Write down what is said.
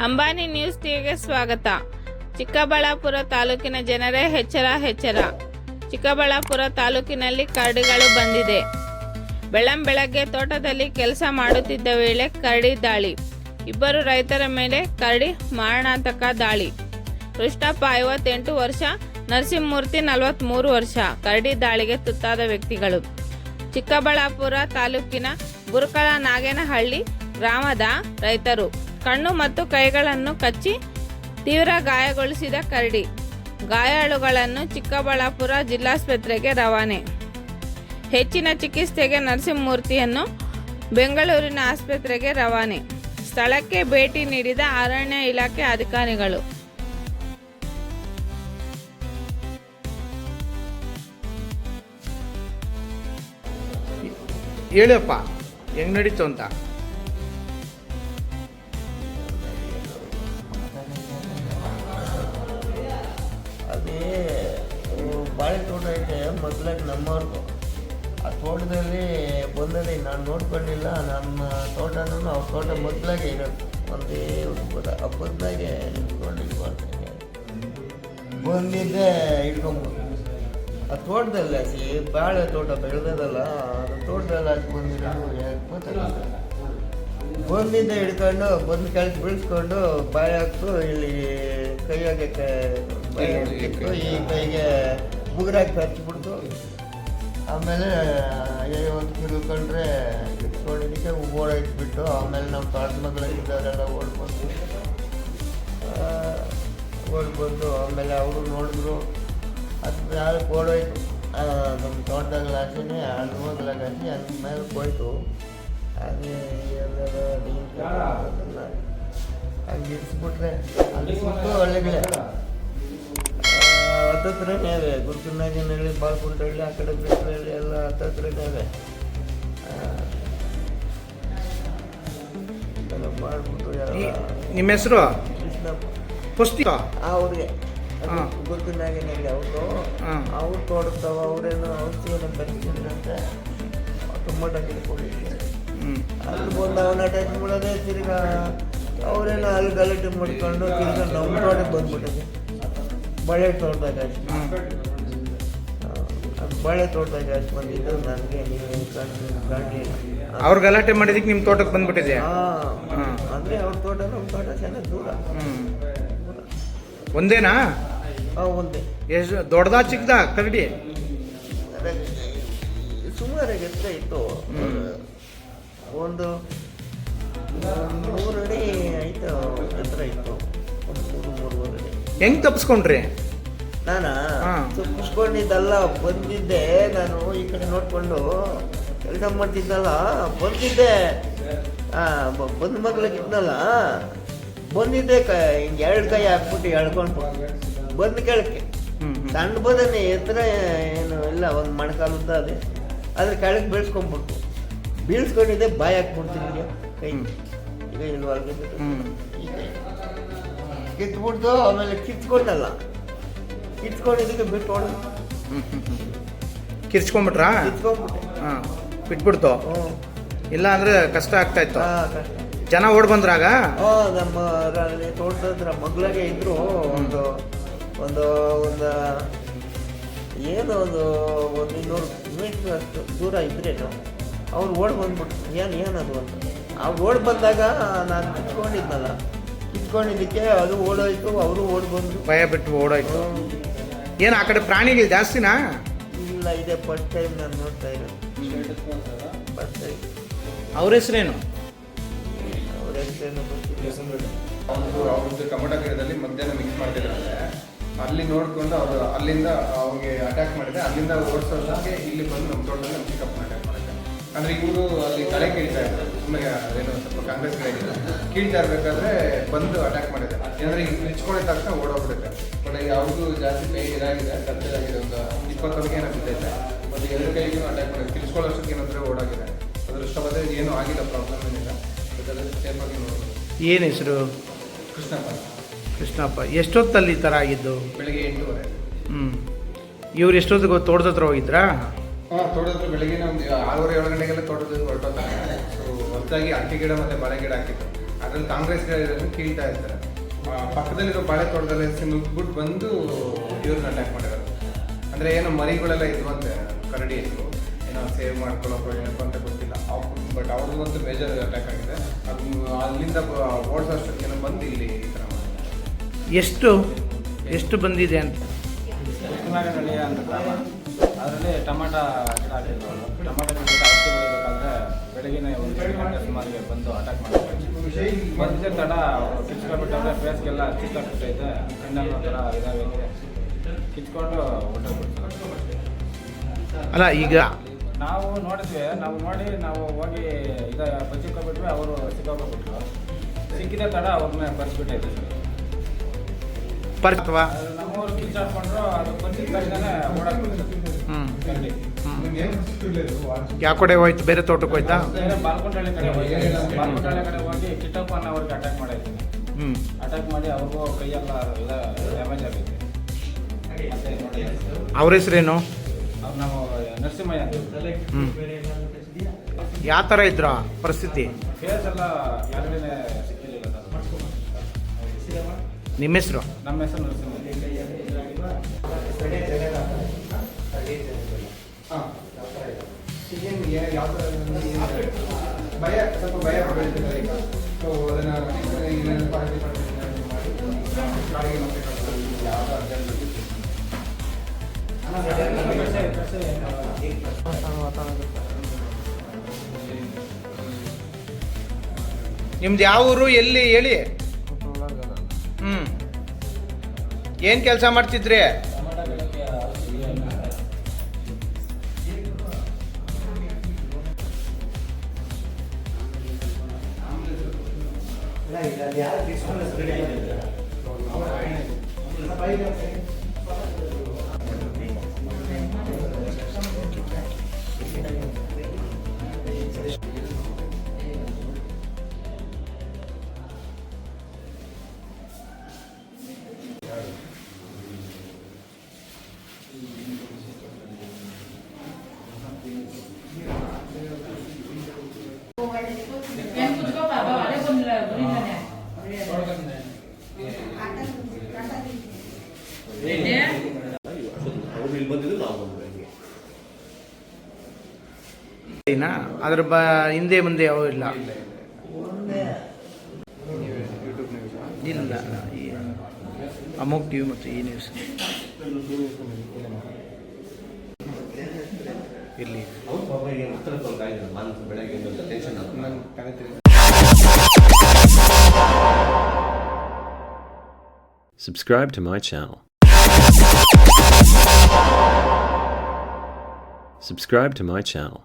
Ambani news ಟಿವಿಗೆ ಸ್ವಾಗತ. ಚಿಕ್ಕಬಳ್ಳಾಪುರ ತಾಲೂಕಿನ ಜನರೇ ಹೆಚ್ಚರ ಎಚ್ಚರ. ಚಿಕ್ಕಬಳ್ಳಾಪುರ ತಾಲೂಕಿನಲ್ಲಿ ಕರಡಿಗಳು ಬಂದಿದೆ. ಬೆಳಂ ಬೆಳಗ್ಗೆ ತೋಟದಲ್ಲಿ ಕೆಲಸ ಮಾಡುತ್ತಿದ್ದ ವೇಳೆ ಕರಡಿ ದಾಳಿ. ಇಬ್ಬರು ರೈತರ ಮೇಲೆ ಕರಡಿ ಮಾರಣಾಂತಕ ದಾಳಿ. ಕೃಷ್ಣಪ್ಪ ಐವತ್ತೆಂಟು ವರ್ಷ, ನರಸಿಂಹಮೂರ್ತಿ ನಲವತ್ತ್ಮೂರು ವರ್ಷ. ಕರಡಿ ದಾಳಿಗೆ ತುತ್ತಾದ ವ್ಯಕ್ತಿಗಳು. ಚಿಕ್ಕಬಳ್ಳಾಪುರ ತಾಲೂಕಿನ ಬುರ್ಕಳ ನಾಗೇನಹಳ್ಳಿ ಗ್ರಾಮದ ರೈತರು. ಕಣ್ಣು ಮತ್ತು ಕೈಗಳನ್ನು ಕಚ್ಚಿ ತೀವ್ರ ಗಾಯಗೊಳಿಸಿದ ಕರಡಿ. ಗಾಯಾಳುಗಳನ್ನು ಚಿಕ್ಕಬಳ್ಳಾಪುರ ಜಿಲ್ಲಾಸ್ಪತ್ರೆಗೆ ರವಾನೆ. ಹೆಚ್ಚಿನ ಚಿಕಿತ್ಸೆಗೆ ನರಸಿಂಹಮೂರ್ತಿಯನ್ನು ಬೆಂಗಳೂರಿನ ಆಸ್ಪತ್ರೆಗೆ ರವಾನೆ. ಸ್ಥಳಕ್ಕೆ ಭೇಟಿ ನೀಡಿದ ಅರಣ್ಯ ಇಲಾಖೆ ಅಧಿಕಾರಿಗಳು. ಹೇಳಪ್ಪ, ಹೆಂಗ್ ನಡೀತು ಅಂತ? ಬಾಳೆ ತೋಟ ಐತೆ ಮೊದಲಾಗಿ ನಮ್ಮವ್ರಿಗೂ ಆ ತೋಟದಲ್ಲಿ ಬಂದಲ್ಲಿ ನಾನು ನೋಡ್ಕೊಂಡಿಲ್ಲ ನಮ್ಮ ತೋಟನೂ ಅವ್ರ ತೋಟ ಮೊದಲಾಗೆ ಇರೋದು. ಒಂದೇ ಹಬ್ಬದ ಹಬ್ಬದಾಗೆ ಇಟ್ಕೊಂಡಿದ್ದು ಮಾಡ್ತೀನಿ ಬಂದಿದ್ದೆ ಇಟ್ಕೊಂಬೋದು ಆ ತೋಟದಲ್ಲಿ ಹಾಕಿ ಬಾಳೆ ತೋಟ ಬೆಳೆದದಲ್ಲ ಅದು ತೋಟದಲ್ಲಿ ಹಾಕಿ ಬಂದಿರೋದು ಯಾಕೆ ಗೊತ್ತಾಗಲ್ಲ ಬಂದಿದ್ದೆ ಹಿಡ್ಕೊಂಡು ಬಂದು ಕೆಳಗೆ ಬೀಳ್ಸ್ಕೊಂಡು ಬಾಳೆ ಹಾಕ್ತು ಇಲ್ಲಿ ಕೈಯಾಗೆ ಈ ಕೈಗೆ ಮುಗುರಾಗಿ ಬಿಡ್ತು ಆಮೇಲೆ ಒಂದು ತಿಳ್ಕೊಂಡ್ರೆ ಇಟ್ಕೊಂಡಿದ್ದಕ್ಕೆ ಓಡಾಡ್ಬಿಟ್ಟು ಆಮೇಲೆ ನಮ್ಮ ಇದ್ದವರೆಲ್ಲ ಓಡ್ಬಂದು ಓಡ್ಬಂದು, ಆಮೇಲೆ ಅವರು ನೋಡಿದ್ರು, ಅದು ಯಾರು ಓಡೋಯ್ತು ನಮ್ಮ ತೋಟದಾಗ ಹಾಕಿನಿ ಅಲ್ಲಿ ಹೋಗ್ಲಾಗ ಹಾಕಿ ಅದ್ರ ಮೇಲೆ ಹೋಯ್ತು. ಅದನ್ನ ಹಂಗೆ ಇರಿಸ್ಬಿಟ್ರೆ ಅಲ್ಲಿ ಒಳ್ಳೆಗಳೇ ಹತ್ತತ್ರನೇ ಗುರುತಿನಾಗಿನಹಳ್ಳಿ ಬಾಳ್ಕುಂಟಹಳ್ಳಿ ಆ ಕಡೆ ಬಿಟ್ಟರೆ ಎಲ್ಲ ಹತ್ತತ್ರನೇ ಅವೆ ಮಾಡ್ಬಿಟ್ಟು ನಿಮ್ಮ ಹೆಸರು? ಪುಸ್ತಿಕ ಅವ್ರಿಗೆ ಗೊತ್ತಿನಾಗಿನಲ್ಲಿ ಅವರು ಅವ್ರು ತೋಡ್ತಾವ ಅವರೇನು ಔಷಧಿಯನ್ನು ಬರ್ತಿದ್ರಂತೆ ಟೊಮೊಟೊ ಗಿಡ ಅಲ್ಲಿ ಬಂದು ಅವನ ಅಟ್ಯಾಚ್ ಮಾಡೋದೇ ತಿರ್ಗಾ ಅವರೇನು ಅಲ್ಲಿ ಗಲಾಟೆ ಮಾಡ್ಕೊಂಡು ತಿರ್ಗಾ ನಮ್ಮ ತೋಟಕ್ಕೆ ಬಂದ್ಬಿಟ್ಟಿದೆ ಬಳೆ ತೋಟದಾಗ ಅಷ್ಟೇ. ಅದು ಬಳೆ ತೋಟದಾಗ ಅಷ್ಟು ಬಂದಿದ್ದು ನನಗೆ ನೀವು ಕಂಡು ಕಂಡಿಲ್ಲ ಅವ್ರು ಗಲಾಟೆ ಮಾಡಿದಕ್ಕೆ ನಿಮ್ಮ ತೋಟಕ್ಕೆ ಬಂದ್ಬಿಟ್ಟಿದೆ. ಅಂದರೆ ಅವ್ರ ತೋಟ ನಮ್ಮ ತೋಟ ಚೆನ್ನಾಗಿ ದೂರ. ಹ್ಮ್. ಒಂದೇನಾ? ಹಾಂ ಒಂದೇ. ಎಷ್ಟು ದೊಡ್ಡದಾ ಚಿಕ್ಕದಾ ಕರಡಿ? ಸುಮಾರಾಗಿ ಎತ್ತರ ಇತ್ತು. ಒಂದು ಒಂದು ಮೂರು ಅಡಿ ಆಯ್ತು ಎತ್ತರ ಇತ್ತು. ಒಂದು ಮೂರು ಮೂರು ಹೆಂಗ್ ತಪ್ಪಿಸ್ಕೊಂಡ್ರಿ ನಾನು? ತಪ್ಪಿಸ್ಕೊಂಡಿದ್ದಲ್ಲ ಬಂದಿದ್ದೆ ನಾನು ಈ ಕಡೆ ನೋಡ್ಕೊಂಡು. ಕೆಲಸ ಮಾಡ್ತಿದ್ದಲ್ಲ ಬಂದಿದ್ದೆ. ಬಂದ ಮಗ್ಳಿಗಿದ್ನಲ್ಲ ಬಂದಿದ್ದೆ ಕ ಹಿಂಗೆ ಎರಡು ಕೈ ಹಾಕ್ಬಿಟ್ಟು ಎಳ್ಕೊಂಡು. ಬಂದು ಕೆಳಕ್ಕೆ. ಸಣ್ಣ ಬದನೆ ಎತ್ತರ ಏನು ಇಲ್ಲ ಒಂದು ಮೊಣಕಾಲುದ್ದ ಅದೇ. ಅದ್ರ ಕೆಳಗೆ ಬೀಳ್ಸ್ಕೊಂಡ್ಬಿಟ್ಟು. ಬೀಳ್ಸ್ಕೊಂಡಿದ್ದೆ ಬಾಯಿ ಹಾಕ್ಬಿಡ್ತೀನಿ ಕೈ. ಈಗ ಇಲ್ವಾ ಹ್ಮ್ ಈ ಕೈ ಆಮೇಲೆ ಕಿತ್ಕೊಂಡಲ್ಲ. ಕಿತ್ಕೊಂಡಿದ್ದಕ್ಕೆ ಬಿಟ್ಟು ಹೊಡೆದು ಹ್ಮ್ ಹ್ಮ್ ಹ್ಮ್. ಕಿರ್ಚ್ಕೊಂಡ್ಬಿಟ್ರಾ? ಕಿತ್ಕೊಂಡ್ಬಿಟ್ಟೆ. ಹಾ ಬಿಟ್ಬಿಡ್ತು. ಹ್ಞೂ ಇಲ್ಲ ಅಂದ್ರೆ ಕಷ್ಟ ಆಗ್ತಾ ಇತ್ತು. ಜನ ಓಡ್ ಬಂದ್ರಾಗ ಓ ನಮ್ಮ ತೋಟದ ಹತ್ರ ಮಗ್ಳಾಗೆ ಇದ್ರು ಒಂದು ಒಂದು ಒಂದು ಏನು ಒಂದು ಒಂದು ಇನ್ನೂರು ಮೀಟ್ರ್ ಅಷ್ಟು ದೂರ ಇದ್ರೇನು ಅವ್ರು ಓಡ್ ಬಂದ್ಬಿಟ್ರು. ಏನು ಏನದು ಅಂತ. ಅವ್ರು ಓಡ್ ಬಂದಾಗ ನಾನು ಕಿತ್ಕೊಂಡಿದ್ನಲ್ಲ. ಕಿತ್ಕೊಂಡಿದ್ದಕ್ಕೆ ಅದು ಓಡೋಯ್ತು ಅವರು ಓಡ್ ಬಂದರು. ಭಯ ಬಿಟ್ಟು ಓಡೋಯ್ತು. ಏನು ಆ ಕಡೆ ಪ್ರಾಣಿಗಳು ಜಾಸ್ತಿನಾ? ಇಲ್ಲ ಇದೆ ಫಸ್ಟ್ ಟೈಮ್ ನಾನು ನೋಡ್ತಾ ಇರೋದು. ಫಸ್ಟ್ ಟೈಮ್ ಅವ್ರ ಹೆಸರೇನು? ಅವ್ರ ಹೆಸರೇನು ಗೊತ್ತಿಲ್ಲ. ಅವ್ರದ್ದು ಟೊಮೊಟೊ ಗಿಡದಲ್ಲಿ ಮಧ್ಯಾಹ್ನ ಮಿಕ್ಸ್ ಮಾಡ್ತಿದ್ರಂತೆ ಅಲ್ಲಿ ನೋಡ್ಕೊಂಡು ಅವರು ಅಲ್ಲಿಂದ ಅವ್ರಿಗೆ ಅಟ್ಯಾಕ್ ಮಾಡಿದೆ ಅಲ್ಲಿಂದ ಓಡಿಸೋದಕ್ಕೆ ಇಲ್ಲಿ ಬಂದು ನಮ್ಮ ತೋಟದಲ್ಲಿ ಪಿಕಪ್ ಮಾಡಿದ್ದಾರೆ ಅಂದ್ರೆ ಇವರು ಅಲ್ಲಿ ತಲೆ ಕೀಳ್ತಾ ಇದ್ದಾರೆ. ಸುಮ್ಮನೆ ಏನು ಸ್ವಲ್ಪ ಕಾಂಗ್ರೆಸ್ ಕಡೆ ಕೀಳ್ತಾ ಇರ್ಬೇಕಾದ್ರೆ ಬಂದು ಅಟ್ಯಾಕ್ ಮಾಡಿದ್ದಾರೆ. ಏನಂದ್ರೆ ಈಗ ನಿಚ್ಕೊಂಡಿದ ತಕ್ಷಣ ಓಡೋಗ್ಬಿಡುತ್ತೆ. ಬಟ್ ಯಾವುದು ಜಾಸ್ತಿ ಕೈ ಇದಾಗಿದೆ ಕತ್ತಲಾಗಿದೆ ಒಂದು ಇಪ್ಪತ್ತೊಂದಿಗೆ ಏನೋ ಬಿದ್ದೈತೆ. ಮತ್ತು ಎರಡು ಕೈಗೂ ಅಟ್ಯಾಕ್ ಮಾಡಿದೆ ತಿಳ್ಸ್ಕೊಳ್ಳೋಷ್ಟಕ್ಕೆ ಏನಂದ್ರೆ ಓಡಾಗಿದೆ. ಅದ್ರ ಬಂದ್ರೆ ಏನೂ ಆಗಿಲ್ಲ ಪ್ರಾಬ್ಲಮ್ ಏನಿಲ್ಲ. ಸೇಫ್ ಆಗಿ ಏನ್ ಹೆಸರು? ಕೃಷ್ಣಪ್ಪ. ಕೃಷ್ಣಪ್ಪ. ಎಷ್ಟೊತ್ತಲ್ಲಿ ಈ ಥರ ಆಗಿದ್ದು? ಬೆಳಿಗ್ಗೆ ಎಂಟೂವರೆ. ಹ್ಮ್. ಇವ್ರು ಎಷ್ಟೊತ್ತಿಗೆ ತೋಟದ ಹತ್ರ ಹೋಗಿದ್ರಾ? ಹಾಂ ತೋಟದ ಬೆಳಿಗ್ಗೆ ಒಂದು ಆರೂವರೆ ಏಳು ಗಂಟೆಗೆಲ್ಲ ತೋಟದ ಹೊರಟೋಗ್ತಾರೆ ಸೊ ಹೊಸದಾಗಿ ಅಕ್ಕಿ ಗಿಡ ಮತ್ತು ಬಾಳೆ ಗಿಡ ಹಾಕಿತ್ತು ಅದು ಅದ್ರಲ್ಲಿ ಕಾಂಗ್ರೆಸ್ ಕೀಳ್ತಾ ಇರ್ತಾರೆ. ಪಕ್ಕದಲ್ಲಿರೋ ಬಾಳೆ ತೋಟದಲ್ಲಿ ನುಗ್ಬಿಟ್ಟು ಬಂದು ಇವ್ರನ್ನ ಅಟ್ಯಾಕ್ ಮಾಡಿರೋದು. ಅಂದ್ರೆ ಏನೋ ಮರಿಗಳೆಲ್ಲ ಇದ್ವಂತೆ ಕರಡಿ ಇತ್ತು ಏನೋ ಸೇವ್ ಮಾಡ್ಕೊಳ್ಳೋಕೆ ಏನಪ್ಪ ಅಂತ ಗೊತ್ತಿಲ್ಲ. ಬಟ್ ಅವ್ರಿಗಂತೂ ಮೇಜರ್ ಅಟ್ಯಾಕ್ ಆಗಿದೆ. ಅದು ಅಲ್ಲಿಂದ ಓಡಿಸೋಷ್ಟಕ್ಕೆ ಏನೋ ಬಂದು ಇಲ್ಲಿ ಈ ಥರ ಮಾಡಿದ್ದಾರೆ. ಎಷ್ಟು? ಎಷ್ಟು ಬಂದಿದೆ ಅಂತ? ಅಂತ ಗ್ರಾಮ ಅದರಲ್ಲಿ ಟೊಮಾಟ ಗಿಡ ಹಾಕಿದ್ರು ಟೊಮಾಟೊ ಗಿಡ ಔಷಧಿ ಬೆಳಿಬೇಕಾದ್ರೆ ಬೆಳಗಿನ ಒಂದು ಎರಡು ಗಂಟೆ ಸುಮಾರಿಗೆ ಬಂದು ಅಟ್ಯಾಕ್ ಮಾಡಿದ್ರು ಬಂದಿದ್ದ ತಡ ಕಿಚ್ಕೊಂಡ್ಬಿಟ್ಟವ್ರೆ ಫೇಸ್ಗೆಲ್ಲ ಕಿಚ್ಚಾಕ್ಬಿಟ್ಟೈತೆ ಕಣ್ಣಲ್ಲಿ ಒಂಥರ ಇದಾಗೈತೆ. ಕಿಚ್ಕೊಂಡು ಹೊಟ್ಟೋಗ್ಬಿಡ್ತಾರೆ ಅಲ್ಲ ಈಗ ನಾವು ನೋಡಿದ್ವಿ ನಾವು ನೋಡಿ ನಾವು ಹೋಗಿ ಇದ ಬಚ್ಚಿಕೊಂಡ್ಬಿಟ್ವಿ ಅವರು ಸಿಕ್ಕಾಕೊಂಡ್ಬಿಟ್ರು. ಸಿಕ್ಕಿದ ತಡ ಅವ್ರನ್ನ ಬರ್ಸ್ಬಿಟ್ಟೈತೆ ಪರ್ ಅಥವಾ? ಅದು ನಮ್ಮವ್ರು ಕಿಚ್ಚಾಡ್ಕೊಂಡ್ರು ಅದು ಬಂದಿದ್ದ ತಕ್ಷಣ ಕರಡಿ ಯಾವ ಕಡೆ ಹೋಯ್ತು? ಬೇರೆ ತೋಟಕ್ಕೆ ಹೋಯ್ತಾ? ಬಾಲ್ಕೊಂಡಳ್ಳಿ ಕಡೆ ಹೋಗಿ ಬಾಲ್ಕೊಂಡಳ್ಳಿ ಕಡೆ ಹೋಗಿ ಕಿಟ್ಟಪ್ಪನ ಅವ್ರಿಗೆ ಅಟ್ಯಾಕ್ ಮಾಡಿದ್ದೀನಿ. ಹ್ಮ್. ಅಟ್ಯಾಕ್ ಮಾಡಿ ಅವ್ರಿಗೂ ಕೈಯೆಲ್ಲ ಎಲ್ಲ ಡ್ಯಾಮೇಜ್ ಆಗೈತೆ ಅವ್ರ ಹೆಸರೇನು? ಅವ್ರು ನಾವು ನರಸಿಂಹಯ್ಯ ಹ್ಞೂ ಯಾವ ಥರ ಇದ್ರ ಪರಿಸ್ಥಿತಿ? ಫೇಸ್ ಎಲ್ಲ ಯಾರಿಗೇನೆ ಸಿಕ್ಕಿರಲಿಲ್ಲ ನಿಮ್ಮ ಹೆಸರು? ನಮ್ಮ ಹೆಸರು ನರಸಿಂಹಯ್ಯ. ಹಾಂ ಏನು ಯಾವ ಥರ ಏನು ಭಯ ಸ್ವಲ್ಪ ಭಯ ಬೆಳೀತಿದ್ದಾರೆ ಈಗ ಸೊ ಅದನ್ನು ಏನೇನು ಪಾರ್ಟಿ ಮಾಡಿ. ಗಾಡಿಗೆ ಮತ್ತೆ ಕಳ್ಸೋದು, ಯಾವ್ದು ಅರ್ಜೆಂಟ್ ನಿಮ್ದು ಯಾವ ಊರು ಎಲ್ಲಿ ಹೇಳಿ. ಹ್ಮ್. ಏನ್ ಕೆಲಸ ಮಾಡ್ತಿದ್ರಿ? ಇಲ್ಲ ಇಲ್ಲ ಯಾರು ಡಿಸ್ಕೌಂಟ್ ಏನಾ? ಅದ್ರ ಬ, ಹಿಂದೆ ಮುಂದೆ ಯಾವ ಇಲ್ಲ ಇಲ್ಲ ಈ ಅಮೋಕ್ ಟಿವಿ ಮತ್ತು ಈ ನ್ಯೂಸ್ ಇರಲಿ ನಾನು ಕಲಿತೀನಿ Subscribe to my channel. Subscribe to my channel.